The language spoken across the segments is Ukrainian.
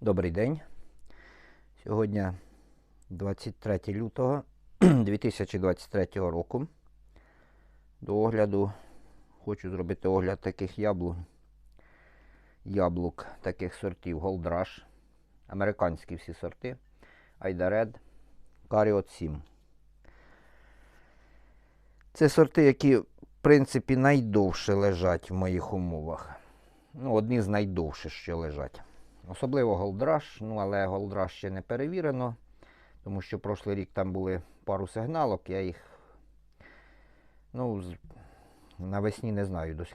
Добрий день. Сьогодні 23 лютого 2023 року. До огляду хочу зробити огляд таких яблук. Яблук таких сортів Rush. Американські всі сорти. Айда Red, Каріот 7. Це сорти, які, в принципі, найдовше лежать в моїх умовах. Ну, одні з найдовших, що лежать. Особливо голдраш, ну але голдраш ще не перевірено, тому що прошлий рік там були пару сигналок, я їх ну, навесні не знаю,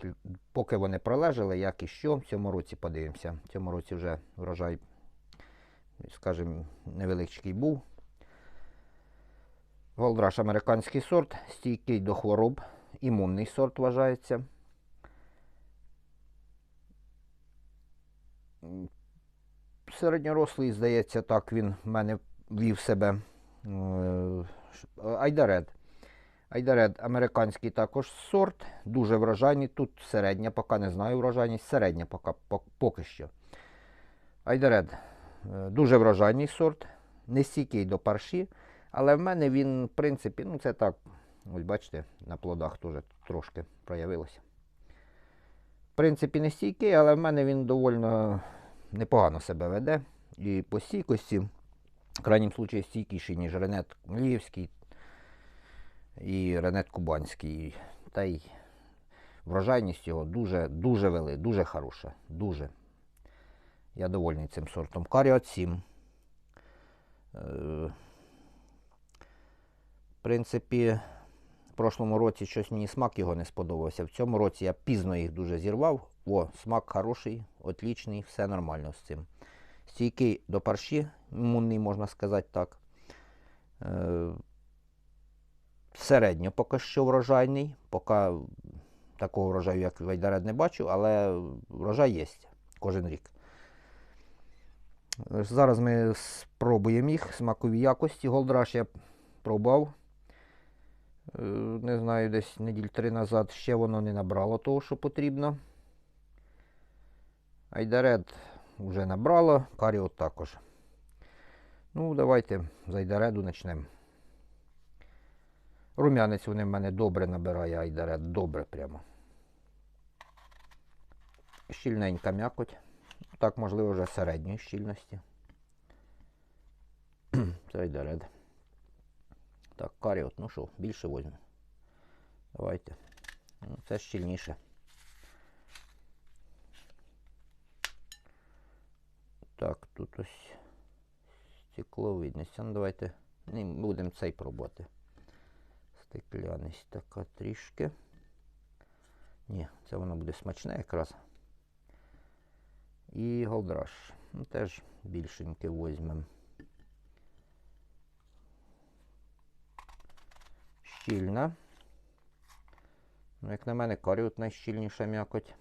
поки вони пролежали, як і що. В цьому році подивимося. В цьому році вже врожай, скажімо, невеличкий був. Голдраш американський сорт, стійкий до хвороб, імунний сорт вважається. Середньорослий, здається, так він в мене вів себе. Е, Айдаред. Айдаред американський також сорт, дуже врожайний. Тут середня, поки не знаю врожайність, середня поки, поки що. Айдаред е, дуже врожайний сорт, не стійкий до парші, але в мене він, в принципі, ну це так, ось бачите, на плодах теж трошки проявилося. В принципі, не стійкий, але в мене він доволі непогано себе веде. І по стійкості, в крайнім случаї, стійкіший, ніж Ренет Львівський і Ренет Кубанський. Та й врожайність його дуже, дуже вели, дуже хороша. Дуже. Я довольний цим сортом. Каріот 7. Е, В принципі, в прошлому році щось мені смак його не сподобався. В цьому році я пізно їх дуже зірвав. О, смак хороший, отлічний, все нормально з цим. Стійкий до парші, імунний, можна сказати так. Е, середньо поки що врожайний. Поки такого врожаю, як Вайдаред, не бачу, але врожай є кожен рік. Е, Зараз ми спробуємо їх, смакові якості. Голдраш я пробував. Е, Не знаю, десь неділь три назад ще воно не набрало того, що потрібно. Айдаред вже набрало, каріот також. Ну, давайте з айдареду почнемо. Рум'янець вони в мене добре набирає айдаред, добре прямо. Щільненька м'якоть. Так, можливо, вже середньої щільності. Це айдаред. Так, каріот, ну що, більше возьму. Давайте. Ну, Це щільніше. Так, тут ось стекловидність. Ну, давайте не будемо цей пробувати. Стекляність така трішки. Ні, це воно буде смачне якраз. І голдраш. Ну, теж більшеньке візьмемо. Щільна. Ну, як на мене, каріот найщільніша м'якоть.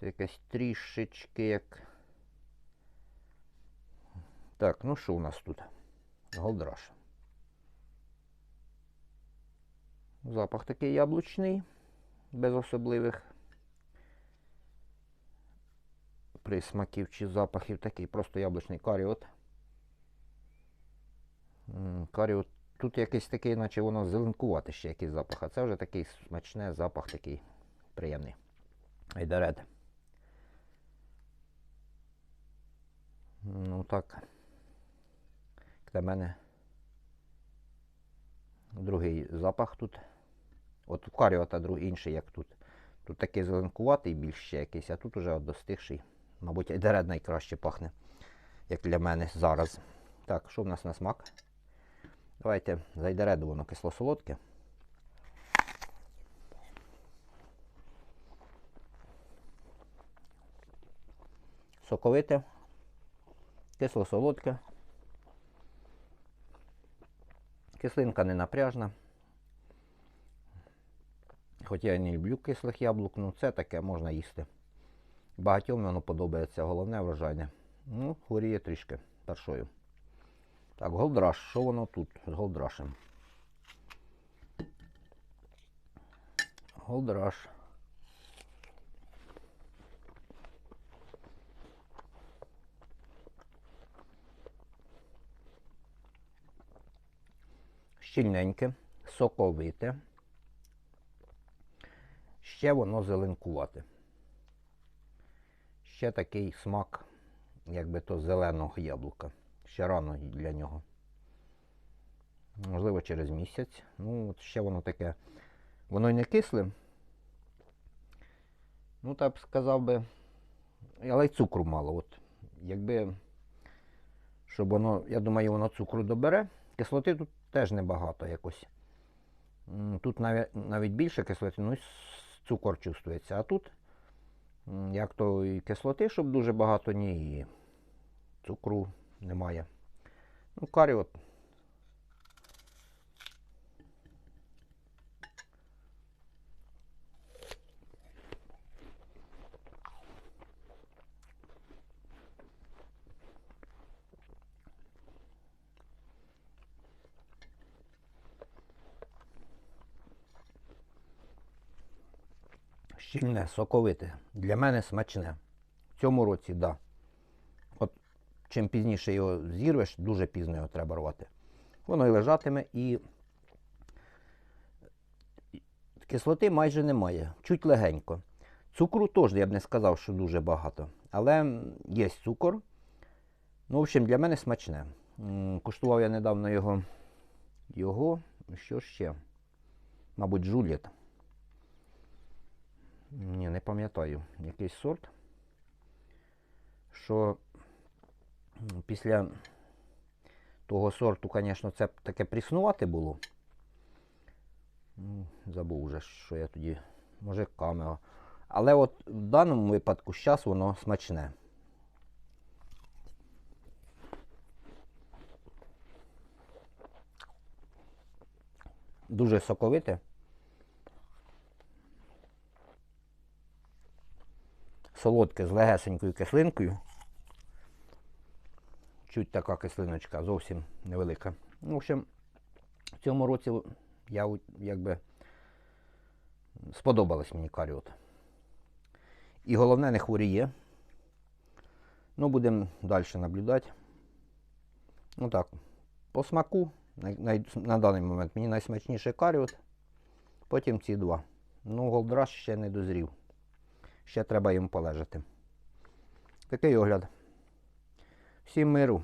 Це якась трішечки як. Так, ну що у нас тут? Голдраш. Запах такий яблучний, без особливих присмаків чи запахів такий, просто яблучний каріот. Каріот тут якийсь такий, наче воно зеленкувати ще якийсь запах, а це вже такий смачний запах такий приємний. Айдаред. Ну так. Для мене другий запах тут. От у каріота другий інший, як тут. Тут такий зеленкуватий більш ще якийсь, а тут уже достигший. Мабуть, айдаред найкраще пахне, як для мене зараз. Так, що в нас на смак? Давайте з айдареду воно кисло-солодке. Соковите, кисло-солодке. Кислинка не напряжна. Хоч я не люблю кислих яблук, ну це таке можна їсти. Багатьом воно подобається, головне врожайне. Ну, хворіє трішки першою. Так, голдраш, що воно тут з голдрашем? Голдраш. Щільненьке, соковите, ще воно зеленкувате. Ще такий смак, якби то зеленого яблука. Ще рано для нього. Можливо, через місяць. Ну, от ще воно таке. Воно й не кисле. Ну, так сказав би. Але й цукру мало. От, якби, щоб воно, я думаю, воно цукру добере. Кислоти тут теж небагато якось. Тут навіть, навіть більше кислоти, ну і цукор чувствується. А тут, як то і кислоти, щоб дуже багато, ні, і цукру немає. Ну, карі от. Щільне, соковите. Для мене смачне. В цьому році, так. Да. Чим пізніше його зірвеш, дуже пізно його треба рвати. Воно і лежатиме і кислоти майже немає. Чуть легенько. Цукру теж я б не сказав, що дуже багато. Але є цукор. Ну, в общем, для мене смачне. Куштував я недавно його. Його. Що ще? Мабуть, жуліт. Ні, не пам'ятаю. Якийсь сорт. Що після того сорту, звісно, це таке пріснувати було. Забув вже, що я тоді. Може, камео. Але от в даному випадку зараз воно смачне. Дуже соковите. Солодке з легесенькою кислинкою. Чуть така кислиночка, зовсім невелика. В общем, в цьому році я якби сподобалось мені каріот. І головне не хворіє. Ну, будемо далі наблюдати. Ну так, по смаку най- на даний момент мені найсмачніше каріот, потім ці два. Ну, голдраш ще не дозрів. Ще треба їм полежати. Такий огляд. Всім миру.